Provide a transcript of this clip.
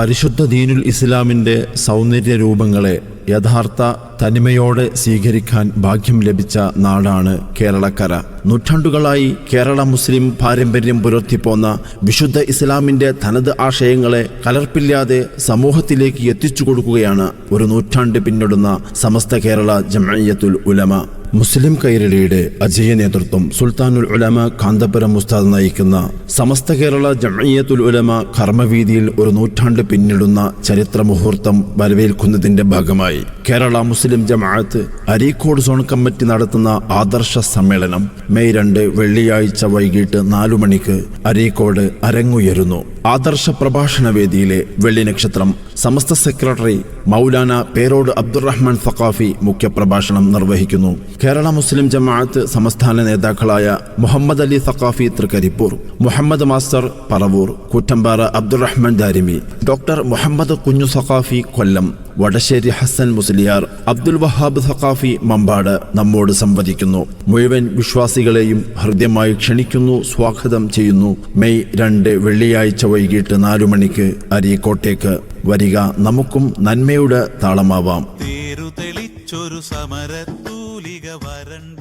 പരിശുദ്ധ ദീനുൽ ഇസ്ലാമിന്റെ സൗന്ദര്യ രൂപങ്ങളെ യഥാർത്ഥ തനിമയോടെ സ്വീകരിക്കാൻ ഭാഗ്യം ലഭിച്ച നാടാണ് കേരളക്കര. നൂറ്റാണ്ടുകളായി കേരള മുസ്ലിം പാരമ്പര്യം പുലർത്തിപ്പോന്ന വിശുദ്ധ ഇസ്ലാമിന്റെ തനത് ആശയങ്ങളെ കലർപ്പില്ലാതെ സമൂഹത്തിലേക്ക് എത്തിച്ചു കൊടുക്കുകയാണ് ഒരു നൂറ്റാണ്ട് പിന്നിടുന്ന സമസ്ത കേരള ജമയത്തുൽ ഉലമ. മുസ്ലിം കൈരളിയുടെ അജയ നേതൃത്വം സുൽത്താനുൽ ഉലമ കാന്തപുരം മുസ്താദ് നയിക്കുന്ന സമസ്ത കേരള ജമയത്തുൽ ഉലമ കർമ്മവീതിയിൽ ഒരു നൂറ്റാണ്ട് പിന്നിടുന്ന ചരിത്ര മുഹൂർത്തം വരവേൽക്കുന്നതിന്റെ ഭാഗമായി കേരള മുസ്ലിം ജമാഅത്ത് അരീക്കോട് സോൺ കമ്മിറ്റി നടത്തുന്ന ആദർശ സമ്മേളനം മെയ് രണ്ട് വെള്ളിയാഴ്ച വൈകിട്ട് നാലു മണിക്ക് അരീക്കോട് അരങ്ങുയരുന്നു. ആദർശ പ്രഭാഷണ വേദിയിലെ വെള്ളി നക്ഷത്രം സമസ്ത സെക്രട്ടറി മൗലാന പേരോട് അബ്ദുറഹ്മാൻ സഖാഫി മുഖ്യപ്രഭാഷണം നിർവഹിക്കുന്നു. കേരള മുസ്ലിം ജമാഅത്ത് സംസ്ഥാന നേതാക്കളായ മുഹമ്മദ് അലി സഖാഫി തൃക്കരിപ്പൂർ മുഹമ്മദ് മാസ്റ്റർ പറവൂർ കൂറ്റമ്പാറ അബ്ദുറഹ്മാൻ ദാരിമി ഡോക്ടർ മുഹമ്മദ് കുഞ്ഞു സഖാഫി കൊല്ലം വടശ്ശേരി ഹസൻ മുസ്ലിയാർ അബ്ദുൽ വഹാബ് സഖാഫി മമ്പാട് നമ്മോട് സംവദിക്കുന്നു. മുഴുവൻ വിശ്വാസികളെയും ഹൃദ്യമായി ക്ഷണിക്കുന്നു സ്വാഗതം ചെയ്യുന്നു. മെയ് രണ്ട് വെള്ളിയാഴ്ച വൈകിട്ട് നാലു മണിക്ക് അരീക്കോട്ടേക്ക്. വരിക നമുക്കും നന്മയുടെ താളമാവാം. തേരു வறண்ட